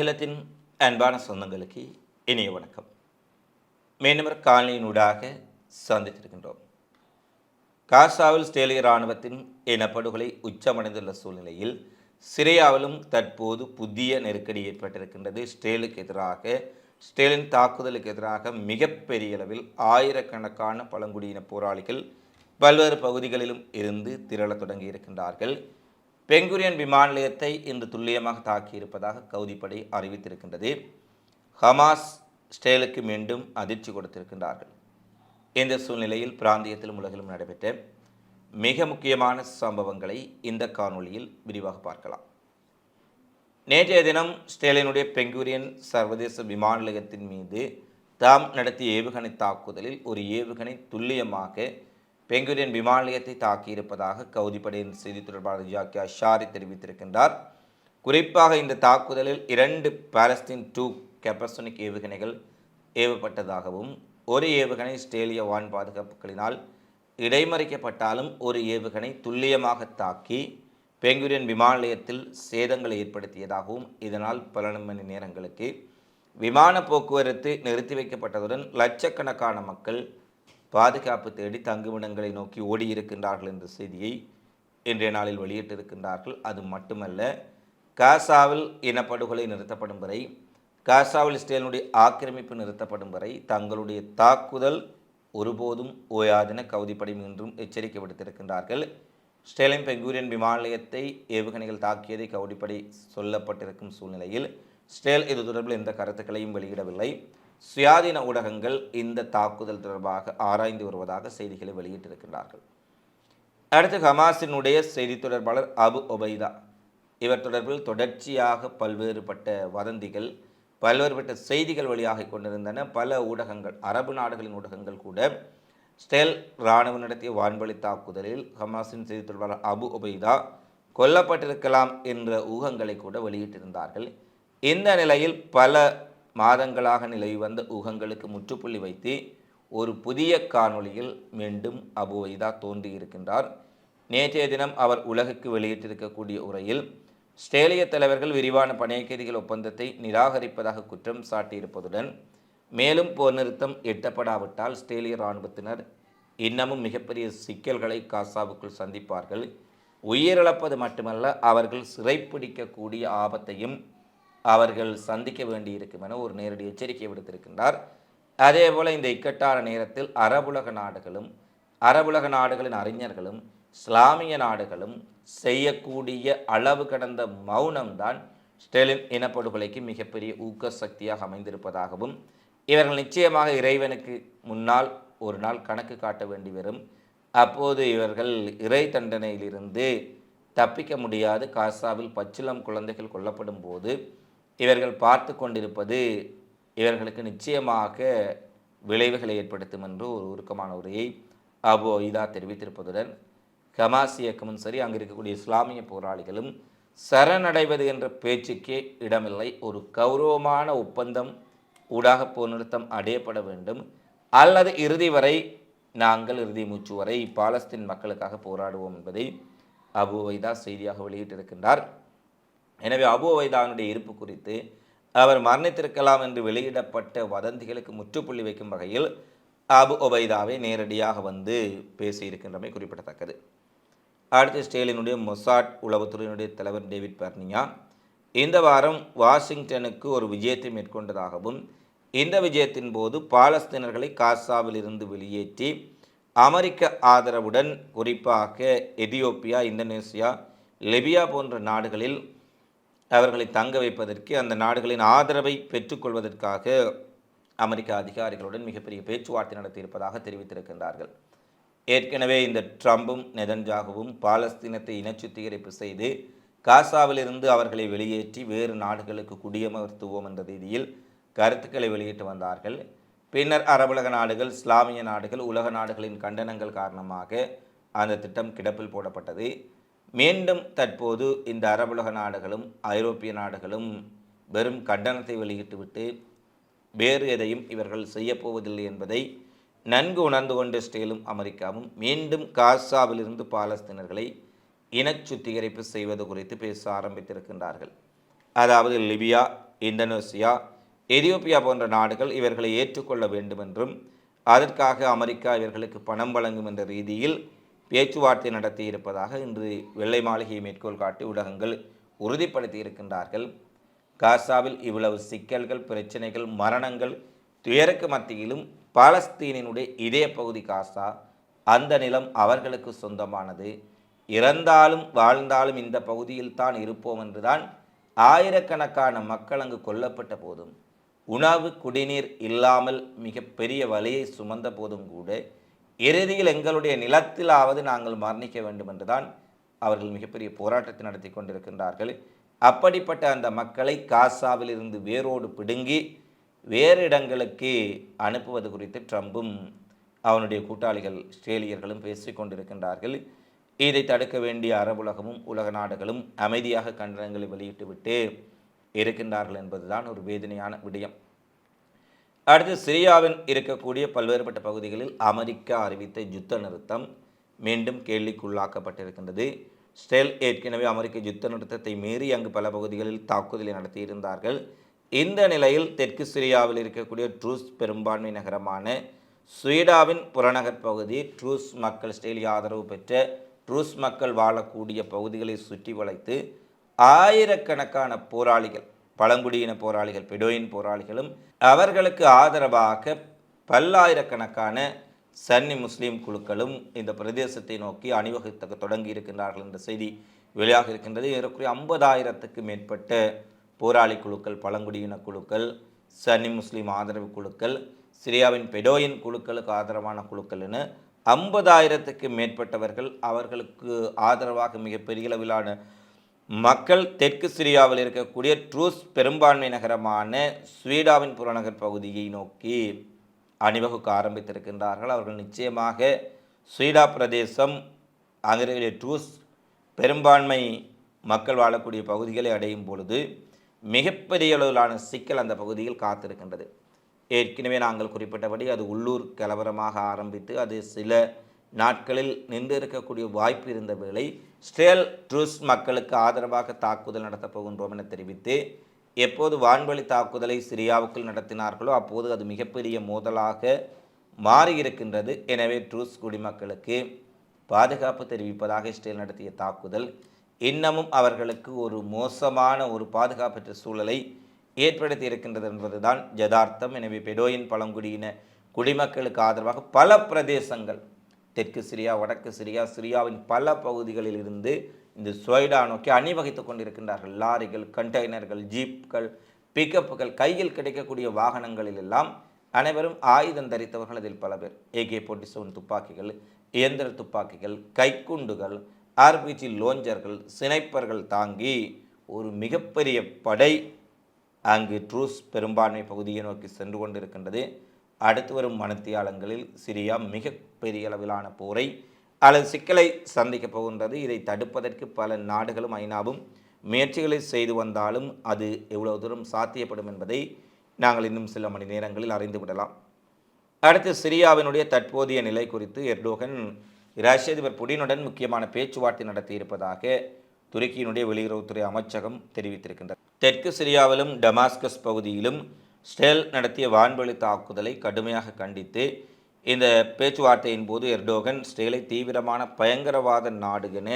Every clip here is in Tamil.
அகிலத்தின் அன்பான சொந்தங்களுக்கு இனிய வணக்கம். மீனவர் காலனியினூடாக சந்தித்திருக்கின்றோம். காசாவில் ஸ்டேலிய இராணுவத்தின் இனப்படுகொலை உச்சமடைந்துள்ள சூழ்நிலையில் சிரியாவிலும் தற்போது புதிய நெருக்கடி ஏற்பட்டிருக்கின்றது. ஸ்டேலுக்கு எதிராக ஸ்டேலின் தாக்குதலுக்கு எதிராக மிகப்பெரிய அளவில் ஆயிரக்கணக்கான பழங்குடியின போராளிகள் பல்வேறு பகுதிகளிலும் இருந்து திரளத் தொடங்கி இருக்கின்றார்கள் பெங்குரியன் விமான நிலையத்தை இன்று துல்லியமாக தாக்கியிருப்பதாக கவுதிப்படை அறிவித்திருக்கின்றது. ஹமாஸ் ஸ்டேலுக்கு மீண்டும் அதிர்ச்சி கொடுத்திருக்கின்றார்கள். இந்த சூழ்நிலையில் பிராந்தியத்திலும் உலகிலும் நடைபெற்ற மிக முக்கியமான சம்பவங்களை இந்த காணொளியில் விரிவாக பார்க்கலாம். நேற்றைய தினம் ஸ்டேலினுடைய பெங்குரியன் சர்வதேச விமான நிலையத்தின் மீது தாம் நடத்திய ஏவுகணை தாக்குதலில் ஒரு ஏவுகணை துல்லியமாக பெங்குலின் விமான நிலையத்தை தாக்கியிருப்பதாக கவுதிப்படையின் செய்தி தொடர்பாளர் ஜாக்கியா ஷாரி தெரிவித்திருக்கின்றார். குறிப்பாக இந்த தாக்குதலில் இரண்டு பாலஸ்தீன் டூ கெப்பசோனிக் ஏவுகணைகள் ஏவப்பட்டதாகவும் ஒரு ஏவுகணை ஸ்டேலிய வான் பாதுகாப்புகளினால் இடைமறிக்கப்பட்டாலும் ஒரு ஏவுகணை துல்லியமாக தாக்கி பெங்குரியன் விமான நிலையத்தில் சேதங்களை ஏற்படுத்தியதாகவும் இதனால் பல மணி நேரங்களுக்கு விமான போக்குவரத்து நிறுத்தி வைக்கப்பட்டதுடன் லட்சக்கணக்கான மக்கள் பாதுகாப்பு தேடி தங்குமிடங்களை நோக்கி ஓடியிருக்கின்றார்கள் என்ற செய்தியை இன்றைய நாளில் வெளியிட்டிருக்கின்றார்கள். அது மட்டுமல்ல காசாவில் இனப்படுகொலை நிறுத்தப்படும் வரை காசாவில் இஸ்ரேலினுடைய ஆக்கிரமிப்பு நிறுத்தப்படும் வரை தங்களுடைய தாக்குதல் ஒருபோதும் ஓயாதென கவுதிப்படை என்றும் எச்சரிக்கை விடுத்திருக்கின்றார்கள். ஸ்டேலின் பெங்கூரியன் விமான நிலையத்தை ஏவுகணைகள் தாக்கியதை கவுடிப்படை சொல்லப்பட்டிருக்கும் சூழ்நிலையில் ஸ்டேல் இது தொடர்பில் எந்த கருத்துக்களையும் வெளியிடவில்லை. சுயாதீன ஊடகங்கள் இந்த தாக்குதல் தொடர்பாக ஆராய்ந்து வருவதாக செய்திகளை வெளியிட்டிருக்கின்றார்கள். அடுத்து ஹமாஸினுடைய செய்தி தொடர்பாளர் அபு ஒபைதா இவர் தொடர்பில் தொடர்ச்சியாக பல்வேறுபட்ட வதந்திகள் பல்வேறுபட்ட செய்திகள் வெளியாக கொண்டிருந்தன. பல ஊடகங்கள் அரபு நாடுகளின் ஊடகங்கள் கூட ஸ்டெல் இராணுவம் நடத்திய வான்வழி தாக்குதலில் ஹமாஸின் செய்தி தொடர்பாளர் அபு ஒபைதா கொல்லப்பட்டிருக்கலாம் என்ற ஊகங்களை கூட வெளியிட்டிருந்தார்கள். இந்த நிலையில் பல மாதங்களாக நிலவி வந்த ஊகங்களுக்கு முற்றுப்புள்ளி வைத்து ஒரு புதிய காணொளியில் மீண்டும் அபு வைதா தோன்றியிருக்கின்றார். நேற்றைய தினம் அவர் உலகுக்கு வெளியிட்டிருக்கக்கூடிய உரையில் ஸ்டேலிய தலைவர்கள் விரிவான பணைய கைதிகள் ஒப்பந்தத்தை நிராகரிப்பதாக குற்றம் சாட்டியிருப்பதுடன் மேலும் போர் நிறுத்தம் எட்டப்படாவிட்டால் ஸ்டேலிய இராணுவத்தினர் இன்னமும் மிகப்பெரிய சிக்கல்களை காசாவுக்குள் சந்திப்பார்கள். உயிரிழப்பது மட்டுமல்ல அவர்கள் சிறைப்பிடிக்கக்கூடிய ஆபத்தையும் அவர்கள் சந்திக்க வேண்டியிருக்கும் என ஒரு நேரடி எச்சரிக்கை விடுத்திருக்கின்றார். அதேபோல் இந்த இக்கட்டான நேரத்தில் அரபுலக நாடுகளும் அரபுலக நாடுகளின் அறிஞர்களும் இஸ்லாமிய நாடுகளும் செய்யக்கூடிய அளவு கடந்த மௌனம்தான் ஸ்டெலின் இனப்படுகொலைக்கு மிகப்பெரிய ஊக்க சக்தியாக அமைந்திருப்பதாகவும் இவர்கள் நிச்சயமாக இறைவனுக்கு முன்னால் ஒரு நாள் கணக்கு காட்ட வேண்டி வரும். அப்போது இவர்கள் இறை தண்டனையிலிருந்து தப்பிக்க முடியாது. காசாவில் பச்சிலம் குழந்தைகள் கொல்லப்படும் போது இவர்கள் பார்த்து கொண்டிருப்பது இவர்களுக்கு நிச்சயமாக விளைவுகளை ஏற்படுத்தும் என்று ஒரு உருக்கமான உரையை அபு இதா தெரிவித்திருப்பதுடன் ஹமாஸ் இயக்கமும் சரி அங்கு இருக்கக்கூடிய இஸ்லாமிய போராளிகளும் சரணடைவது என்ற பேச்சுக்கே இடமில்லை. ஒரு கௌரவமான ஒப்பந்தம் ஊடாக போர் நிறுத்தம் அடையப்பட வேண்டும். அல்லது இறுதி வரை நாங்கள் இறுதி மூச்சு வரை பாலஸ்தீன் மக்களுக்காக போராடுவோம் என்பதை அபு வைதா செய்தியாக வெளியிட்டிருக்கின்றார். எனவே அபு வைதானுடைய இருப்பு குறித்து அவர் மரணித்திருக்கலாம் என்று வெளியிடப்பட்ட வதந்திகளுக்கு முற்றுப்புள்ளி வைக்கும் வகையில் அபு ஒபைதாவை நேரடியாக வந்து பேசியிருக்கின்றமை குறிப்பிடத்தக்கது. அடுத்து ஸ்டேலினுடைய மொசாட் உளவுத்துறையினுடைய தலைவர் டேவிட் பர்னியா இந்த வாரம் வாஷிங்டனுக்கு ஒரு விஜயத்தை மேற்கொண்டதாகவும் இந்த விஜயத்தின் போது பாலஸ்தீனர்களை காசாவில் இருந்து வெளியேற்றி அமெரிக்க ஆதரவுடன் குறிப்பாக எதியோப்பியா இந்தோனேசியா லிபியா போன்ற நாடுகளில் அவர்களை தங்க வைப்பதற்கு அந்த நாடுகளின் ஆதரவை பெற்றுக்கொள்வதற்காக அமெரிக்க அதிகாரிகளுடன் மிகப்பெரிய பேச்சுவார்த்தை நடத்தியிருப்பதாக தெரிவித்திருக்கின்றார்கள். ஏற்கனவே இந்த ட்ரம்பும் நெதன்ஜாகவும் பாலஸ்தீனத்தை இனச்சுத்திகரிப்பு செய்து காசாவிலிருந்து அவர்களை வெளியேற்றி வேறு நாடுகளுக்கு குடியமர்த்துவோம் என்ற ரீதியில் கருத்துக்களை வெளியிட்டு வந்தார்கள். பின்னர் அரபுலக நாடுகள் இஸ்லாமிய நாடுகள் உலக நாடுகளின் கண்டனங்கள் காரணமாக அந்த திட்டம் கிடப்பில் போடப்பட்டது. மீண்டும் தற்போது இந்த அரபுலக நாடுகளும் ஐரோப்பிய நாடுகளும் வெறும் கண்டனத்தை வெளியிட்டுவிட்டு வேறு எதையும் இவர்கள் செய்யப்போவதில்லை என்பதை நன்கு உணர்ந்து கொண்ட ஸ்டேலும் அமெரிக்காவும் மீண்டும் காசாவிலிருந்து பாலஸ்தீனர்களை இன சுத்திகரிப்பு செய்வது குறித்து பேச ஆரம்பித்திருக்கின்றார்கள். அதாவது லிபியா இந்தோனேசியா எதியோப்பியா போன்ற நாடுகள் இவர்களை ஏற்றுக்கொள்ள வேண்டும் என்றும் அதற்காக அமெரிக்கா இவர்களுக்கு பணம் வழங்கும் என்ற ரீதியில் பேச்சுவார்த்தை நடத்தி இருப்பதாக இன்று வெள்ளை மாளிகையை மேற்கோள் காட்டி ஊடகங்கள் உறுதிப்படுத்தி இருக்கின்றார்கள் காசாவில் இவ்வளவு சிக்கல்கள் பிரச்சனைகள் மரணங்கள் துயருக்கு மத்தியிலும் பாலஸ்தீனினுடைய இதே பகுதி காசா அந்த நிலம் அவர்களுக்கு சொந்தமானது. இறந்தாலும் வாழ்ந்தாலும் இந்த பகுதியில் தான் இருப்போம் என்றுதான் ஆயிரக்கணக்கான மக்கள் அங்கு கொல்லப்பட்ட போதும். உணவு குடிநீர் இல்லாமல் மிகப்பெரிய வலியை சுமந்த போதும் கூட இறுதியில் எங்களுடைய நிலத்திலாவது நாங்கள் மரணிக்க வேண்டும் என்றுதான் அவர்கள் மிகப்பெரிய போராட்டத்தை நடத்தி கொண்டிருக்கின்றார்கள். அப்படிப்பட்ட அந்த மக்களை காசாவில் இருந்து வேரோடு பிடுங்கி வேறு இடங்களுக்கு அனுப்புவது குறித்து ட்ரம்பும் அவனுடைய கூட்டாளிகள் ஸ்ட்ரேலியர்களும் பேசிக் கொண்டிருக்கின்றார்கள். இதை தடுக்க வேண்டிய அரபுலகமும் உலக நாடுகளும் அமைதியாக கண்டனங்களை வெளியிட்டுவிட்டு இருக்கின்றார்கள் என்பதுதான் ஒரு வேதனையான விடயம். அடுத்து சிரியாவில் இருக்கக்கூடிய பல்வேறுபட்ட பகுதிகளில் அமெரிக்கா அறிவித்த யுத்த நிறுத்தம் மீண்டும் கேள்விக்குள்ளாக்கப்பட்டிருக்கின்றது. ஸ்டெல் ஏற்கனவே அமெரிக்க யுத்த நிறுத்தத்தை மீறி அங்கு பல பகுதிகளில் தாக்குதலை நடத்தியிருந்தார்கள். இந்த நிலையில் தெற்கு சிரியாவில் இருக்கக்கூடிய ட்ரூஸ் பெரும்பான்மை நகரமான ஸ்வீடாவின் புறநகர் பகுதி ட்ரூஸ் மக்கள் ஸ்டெயிலி ஆதரவு பெற்ற ட்ரூஸ் மக்கள் வாழக்கூடிய பகுதிகளை சுற்றி வளைத்து ஆயிரக்கணக்கான போராளிகள் பழங்குடியின போராளிகள் பெடோயின் போராளிகளும் அவர்களுக்கு ஆதரவாக பல்லாயிரக்கணக்கான சன்னி முஸ்லீம் குழுக்களும் இந்த பிரதேசத்தை நோக்கி அணிவகுத்த தொடங்கி இருக்கின்றார்கள் என்ற செய்தி வெளியாக இருக்கின்றது. ஏறக்குறைய ஐம்பதாயிரத்துக்கு மேற்பட்ட போராளி குழுக்கள் பழங்குடியின குழுக்கள் சன்னி முஸ்லீம் ஆதரவு குழுக்கள் சிரியாவின் பெடோயின் குழுக்களுக்கு ஆதரவான குழுக்கள் என ஐம்பதாயிரத்துக்கு மேற்பட்டவர்கள் அவர்களுக்கு ஆதரவாக மிகப்பெரிய அளவிலான மக்கள் தெற்கு சிரியாவில் இருக்கக்கூடிய ட்ரூஸ் பெரும்பான்மை நகரமான ஸ்வீடாவின் புறநகர் பகுதியை நோக்கி அணிவகுக்க ஆரம்பித்திருக்கின்றார்கள். அவர்கள் நிச்சயமாக ஸ்வீடா பிரதேசம் அங்கிருக்கிற ட்ரூஸ் பெரும்பான்மை மக்கள் வாழக்கூடிய பகுதிகளை அடையும் பொழுது மிகப்பெரிய அளவிலான சிக்கல் அந்த பகுதியில் காத்திருக்கின்றது. ஏற்கனவே நாங்கள் குறிப்பிட்டபடி அது உள்ளூர் கலவரமாக ஆரம்பித்து அது சில நாட்களில் நின்று இருக்கக்கூடிய வாய்ப்பு இருந்த வேளை ஸ்டேல் ட்ரூஸ் மக்களுக்கு ஆதரவாக தாக்குதல் நடத்தப் போகின்றோம் என தெரிவித்து எப்போது வான்வழி தாக்குதலை சிரியாவுக்குள் நடத்தினார்களோ அப்போது அது மிகப்பெரிய மோதலாக மாறியிருக்கின்றது. எனவே ட்ரூஸ் குடிமக்களுக்கு பாதுகாப்பு தெரிவிப்பதாக இஸ்ரேல் நடத்திய தாக்குதல் இன்னமும் அவர்களுக்கு ஒரு மோசமான ஒரு பாதுகாப்பற்ற சூழலை ஏற்படுத்தி இருக்கின்றது என்பதுதான் யதார்த்தம். எனவே பெடோயின் பழங்குடியின குடிமக்களுக்கு ஆதரவாக பல பிரதேசங்கள் தெற்கு சிரியா வடக்கு சிரியா சிரியாவின் பல பகுதிகளில் இருந்து இந்த சுவைடா நோக்கி அணிவகித்துக் கொண்டிருக்கின்றார்கள். லாரிகள் கண்டெய்னர்கள் ஜீப்கள் பிக்கப்புகள் கையில் கிடைக்கக்கூடிய வாகனங்களில் எல்லாம் அனைவரும் ஆயுதம் தரித்தவர்கள் அதில் பல பேர். ஏகே போட்டி செவன் துப்பாக்கிகள் இயந்திர துப்பாக்கிகள் கைக்குண்டுகள் ஆர்பிஜி லோஞ்சர்கள் சினைப்பர்கள் தாங்கி ஒரு மிகப்பெரிய படை அங்கு ட்ரூஸ் பெரும்பான்மை பகுதியை நோக்கி சென்று கொண்டிருக்கின்றது. அடுத்து வரும் மனத்தியாலங்களில் சிரியா மிக பெரிய அளவிலான போரை அல்லது சிக்கலை சந்திக்கப் போகின்றது. இதை தடுப்பதற்கு பல நாடுகளும் ஐநாவும் முயற்சிகளை செய்து வந்தாலும் அது எவ்வளவு தூரம் சாத்தியப்படும் என்பதை நாங்கள் இன்னும் சில மணி நேரங்களில் அறிந்து விடலாம். அடுத்து சிரியாவினுடைய தற்போதைய நிலை குறித்து எர்டோகன் ரஷ்ய அதிபர் புடினுடன் முக்கியமான பேச்சுவார்த்தை நடத்தியிருப்பதாக துருக்கியினுடைய வெளியுறவுத்துறை அமைச்சகம் தெரிவித்திருக்கின்றது. தெற்கு சிரியாவிலும் டமாஸ்கஸ் பகுதியிலும் ஸ்டெல் நடத்திய வான்வெளி தாக்குதலை கடுமையாக கண்டித்து இந்த பேச்சுவார்த்தையின் போது எர்டோகன் ஸ்டேலை தீவிரமான பயங்கரவாத நாடு என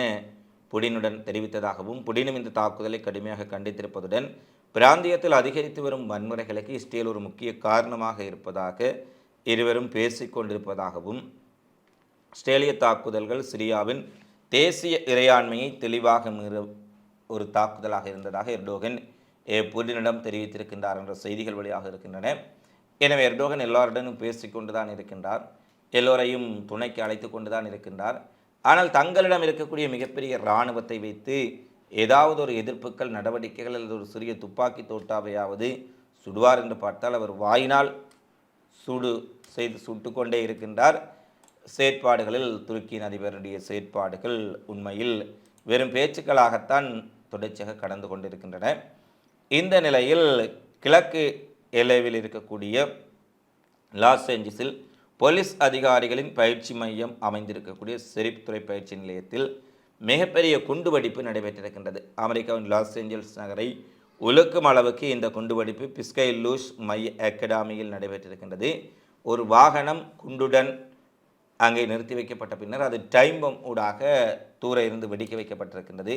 புடினுடன் தெரிவித்ததாகவும் புடினும் இந்த தாக்குதலை கடுமையாக கண்டித்திருப்பதுடன் பிராந்தியத்தில் அதிகரித்து வரும் வன்முறைகளுக்கு இஸ்ரேல் ஒரு முக்கிய காரணமாக இருப்பதாக இருவரும் பேசிக்கொண்டிருப்பதாகவும் ஆஸ்திரேலிய தாக்குதல்கள் சிரியாவின் தேசிய இறையாண்மையை தெளிவாக மீற ஒரு தாக்குதலாக இருந்ததாக எர்டோகன் புதினிடம் தெரிவித்திருக்கின்றார் என்ற செய்திகள் வழியாக இருக்கின்றன. எனவே எர்டோகன் எல்லாருடனும் பேசிக்கொண்டு தான் இருக்கின்றார். எல்லோரையும் துணைக்கு அழைத்து கொண்டு தான் இருக்கின்றார். ஆனால் தங்களிடம் இருக்கக்கூடிய மிகப்பெரிய இராணுவத்தை வைத்து ஏதாவது ஒரு எதிர்ப்புகள் நடவடிக்கைகள் அல்லது ஒரு சிறிய துப்பாக்கி தோட்டாவையாவது சுடுவார் என்று பார்த்தால் அவர் வாயினால் சுடு செய்து சுட்டுக்கொண்டே இருக்கின்றார். செயற்பாடுகளில் துருக்கியின் அதிபருடைய செயற்பாடுகள் உண்மையில் வெறும் பேச்சுக்களாகத்தான் தொடர்ச்சியாக கடந்து கொண்டிருக்கின்றன. இந்த நிலையில் கிழக்கு எல்லைவில் இருக்கக்கூடிய லாஸ் ஏஞ்சல்ஸில் போலீஸ் அதிகாரிகளின் பயிற்சி மையம் அமைந்திருக்கக்கூடிய செரிப் பயிற்சி நிலையத்தில் மிகப்பெரிய குண்டுவெடிப்பு நடைபெற்றிருக்கின்றது. அமெரிக்காவின் லாஸ் ஏஞ்சல்ஸ் நகரை உலுக்கும் அளவுக்கு இந்த குண்டுவெடிப்பு பிஸ்கை லூஸ் மைய அகாடமியில் நடைபெற்றிருக்கின்றது. ஒரு வாகனம் குண்டுடன் அங்கே நிறுத்தி வைக்கப்பட்ட பின்னர் அது டைம்பம் ஊடாக தூர இருந்து வெடிக்க வைக்கப்பட்டிருக்கின்றது.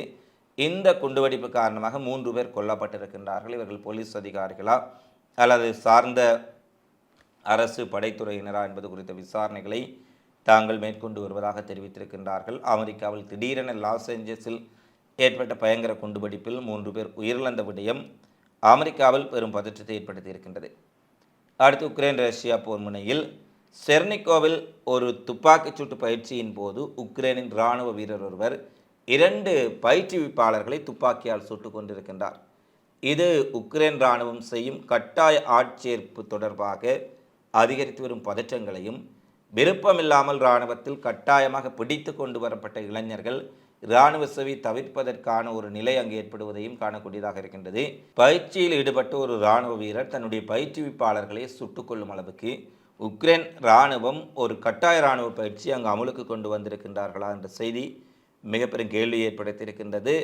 இந்த குண்டுவெடிப்பு காரணமாக மூன்று பேர் கொல்லப்பட்டிருக்கின்றார்கள். இவர்கள் போலீஸ் அதிகாரிகளா அல்லது சார்ந்த அரசு படைத்துறையினரா என்பது குறித்த விசாரணைகளை தாங்கள் மேற்கொண்டு வருவதாக தெரிவித்திருக்கின்றார்கள். அமெரிக்காவில் திடீரென லாஸ் ஏஞ்சல்ஸில் ஏற்பட்ட பயங்கர குண்டுவெடிப்பில் மூன்று பேர் உயிரிழந்த விடயம் அமெரிக்காவில் பெரும் பதற்றத்தை ஏற்படுத்தியிருக்கின்றது. அடுத்து உக்ரைன் ரஷ்யா போர் முனையில் செர்னிகோவில் ஒரு துப்பாக்கிச்சூட்டு பயிற்சியின் போது உக்ரைனின் இராணுவ வீரர் ஒருவர் இரண்டு பயிற்றுவிப்பாளர்களை துப்பாக்கியால் சுட்டு கொண்டிருக்கின்றார். இது உக்ரைன் இராணுவம் செய்யும் கட்டாய ஆட்சேர்ப்பு தொடர்பாக அதிகரித்து வரும் பதற்றங்களையும் விருப்பமில்லாமல் இராணுவத்தில் கட்டாயமாக பிடித்து கொண்டு வரப்பட்ட இளைஞர்கள் இராணுவ சேவை தவிர்ப்பதற்கான ஒரு நிலை அங்கு ஏற்படுவதையும் காணக்கூடியதாக இருக்கின்றது. பயிற்சியில் ஈடுபட்ட ஒரு இராணுவ வீரர் தன்னுடைய பயிற்றுவிப்பாளர்களை சுட்டுக்கொள்ளும் அளவுக்கு உக்ரைன் இராணுவம் ஒரு கட்டாய இராணுவ பயிற்சி அங்கு அமலுக்கு கொண்டு வந்திருக்கின்றார்களா என்ற செய்தி மிகப்பெரும் கேள்வி ஏற்படுத்தியிருக்கின்றது.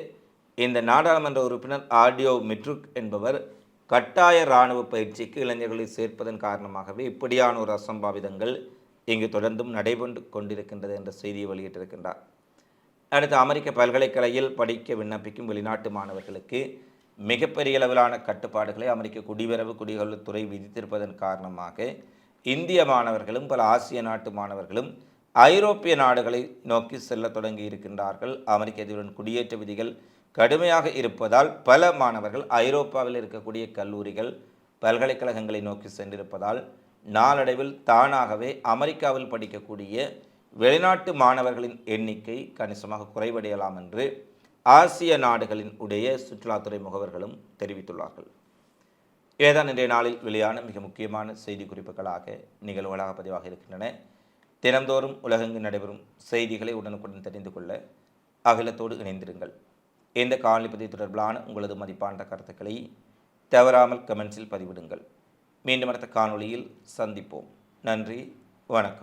இந்த நாடாளுமன்ற உறுப்பினர் ஆடியோ மிட்ருக் என்பவர் கட்டாய இராணுவ பயிற்சிக்கு இளைஞர்களை சேர்ப்பதன் காரணமாகவே இப்படியான ஒரு அசம்பாவிதங்கள் இங்கு தொடர்ந்தும் நடைபெற்று கொண்டிருக்கின்றது என்ற செய்தியை வெளியிட்டிருக்கின்றார். அடுத்து அமெரிக்க பல்கலைக்கழகில் படிக்க விண்ணப்பிக்கும் வெளிநாட்டு மாணவர்களுக்கு மிகப்பெரிய அளவிலான கட்டுப்பாடுகளை அமெரிக்க குடிவரவு குடிகளுத்துறை விதித்திருப்பதன் காரணமாக இந்திய மாணவர்களும் பல ஆசிய நாட்டு மாணவர்களும் ஐரோப்பிய நாடுகளை நோக்கி செல்ல தொடங்கி இருக்கின்றார்கள். அமெரிக்க அதிபரின் குடியேற்ற விதிகள் கடுமையாக இருப்பதால் பல மாணவர்கள் ஐரோப்பாவில் இருக்கக்கூடிய கல்லூரிகள் பல்கலைக்கழகங்களை நோக்கி சென்றிருப்பதால் நாளடைவில் தானாகவே அமெரிக்காவில் படிக்கக்கூடிய வெளிநாட்டு மாணவர்களின் எண்ணிக்கை கணிசமாக குறைவடையலாம் என்று ஆசிய நாடுகளின் உடைய சுற்றுலாத்துறை முகவர்களும் தெரிவித்துள்ளார்கள். ஏதான் இன்றைய நாளில் வெளியான மிக முக்கியமான செய்தி குறிப்புகளாக நிகழ்வுகளாக பதிவாக இருக்கின்றன. தினந்தோறும் உலகெங்கு நடைபெறும் செய்திகளை உடனுக்குடன் தெரிந்து கொள்ள அகிலத்தோடு இணைந்திருங்கள். இந்த காணொலி தொடர்பிலான உங்களது மதிப்பான கருத்துக்களை தவறாமல் கமெண்ட்ஸில் பதிவிடுங்கள். மீண்டும் அடுத்த காணொளியில் சந்திப்போம். நன்றி வணக்கம்.